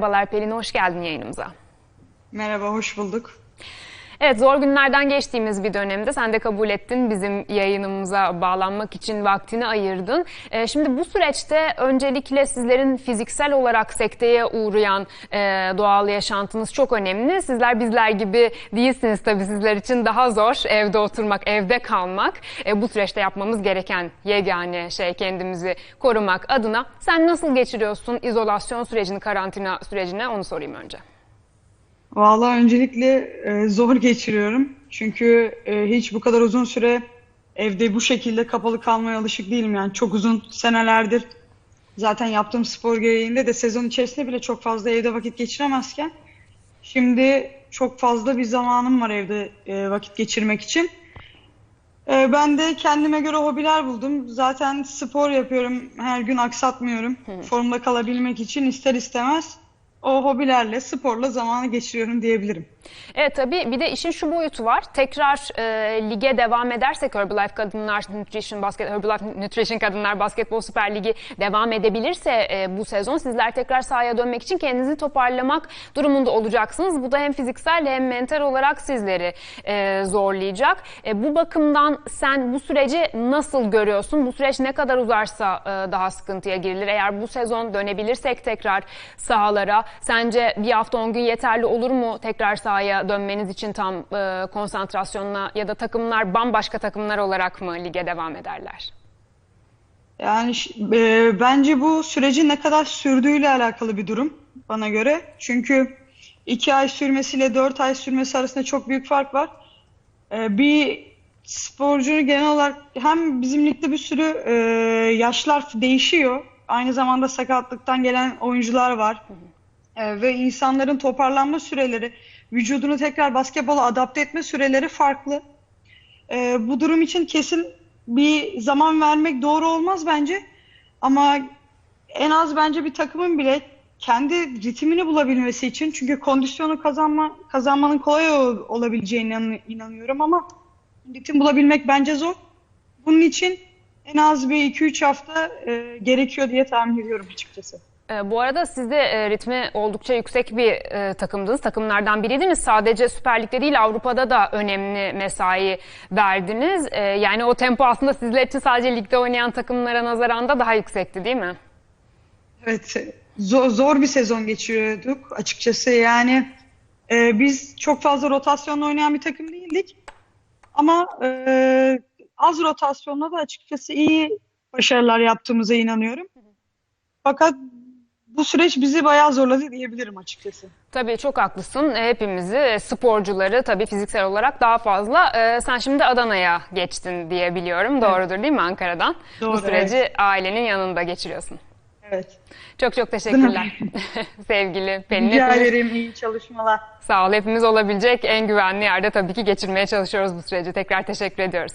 Merhabalar Pelin, hoş geldin yayınımıza. Merhaba, hoş bulduk. Evet, zor günlerden geçtiğimiz bir dönemde sen de kabul ettin bizim yayınımıza bağlanmak için vaktini ayırdın. Ee, şimdi bu süreçte öncelikle sizlerin fiziksel olarak sekteye uğrayan e, doğal yaşantınız çok önemli. Sizler bizler gibi değilsiniz tabii sizler için daha zor evde oturmak, evde kalmak. E, bu süreçte yapmamız gereken yegane şey kendimizi korumak adına. Sen nasıl geçiriyorsun izolasyon sürecini, karantina sürecini onu sorayım önce. Vallahi öncelikle e, zor geçiriyorum. Çünkü e, hiç bu kadar uzun süre evde bu şekilde kapalı kalmaya alışık değilim. Yani çok uzun senelerdir zaten yaptığım spor gereğinde de sezon içerisinde bile çok fazla evde vakit geçiremezken şimdi çok fazla bir zamanım var evde e, vakit geçirmek için. E, ben de kendime göre hobiler buldum. Zaten spor yapıyorum. Her gün aksatmıyorum. Formda kalabilmek için ister istemez o hobilerle, sporla zamanı geçiriyorum diyebilirim. Evet tabii bir de işin şu boyutu var. Tekrar e, lige devam edersek Herbalife Kadınlar Nutrition Basket Herbalife Nutrition Kadınlar Basketbol Süper Ligi devam edebilirse e, bu sezon sizler tekrar sahaya dönmek için kendinizi toparlamak durumunda olacaksınız. Bu da hem fiziksel hem mental olarak sizleri e, zorlayacak. E, bu bakımdan sen bu süreci nasıl görüyorsun? Bu süreç ne kadar uzarsa e, daha sıkıntıya girilir. Eğer bu sezon dönebilirsek tekrar sahalara sence bir hafta 10 gün yeterli olur mu tekrar sahaya dönmeniz için tam e, konsantrasyonla ya da takımlar bambaşka takımlar olarak mı lige devam ederler? Yani e, bence bu sürecin ne kadar sürdüğüyle alakalı bir durum bana göre. Çünkü iki ay sürmesiyle dört ay sürmesi arasında çok büyük fark var. E, bir sporcunun genel olarak hem bizim ligde bir sürü e, yaşlar değişiyor. Aynı zamanda sakatlıktan gelen oyuncular var. E, ve insanların toparlanma süreleri, vücudunu tekrar basketbola adapte etme süreleri farklı. Ee, bu durum için kesin bir zaman vermek doğru olmaz bence. Ama en az bence bir takımın bile kendi ritmini bulabilmesi için çünkü kondisyonu kazanma kazanmanın kolay ol- olabileceğine inan- inanıyorum ama ritim bulabilmek bence zor. Bunun için en az bir 2-3 hafta e, gerekiyor diye tahmin ediyorum açıkçası. E, bu arada siz de e, ritmi oldukça yüksek bir e, takımdınız. Takımlardan biriydiniz. Sadece Süper Lig'de değil Avrupa'da da önemli mesai verdiniz. E, yani o tempo aslında sizler için sadece ligde oynayan takımlara nazaran da daha yüksekti değil mi? Evet, zor, zor bir sezon geçiriyorduk açıkçası. Yani e, biz çok fazla rotasyonla oynayan bir takım değildik. Ama e, az rotasyonla da açıkçası iyi başarılar yaptığımıza inanıyorum. Fakat bu süreç bizi bayağı zorladı diyebilirim açıkçası. Tabii çok haklısın. E, Hepimizi, e, sporcuları tabii fiziksel olarak daha fazla. E, sen şimdi Adana'ya geçtin diye biliyorum. Doğrudur değil mi Ankara'dan? Doğru, Bu süreci ailenin yanında geçiriyorsun. Evet. Çok çok teşekkürler. Sevgili Pelin. Rica ederim. iyi çalışmalar. Sağ ol. Hepimiz olabilecek en güvenli yerde tabii ki geçirmeye çalışıyoruz bu süreci. Tekrar teşekkür ediyoruz.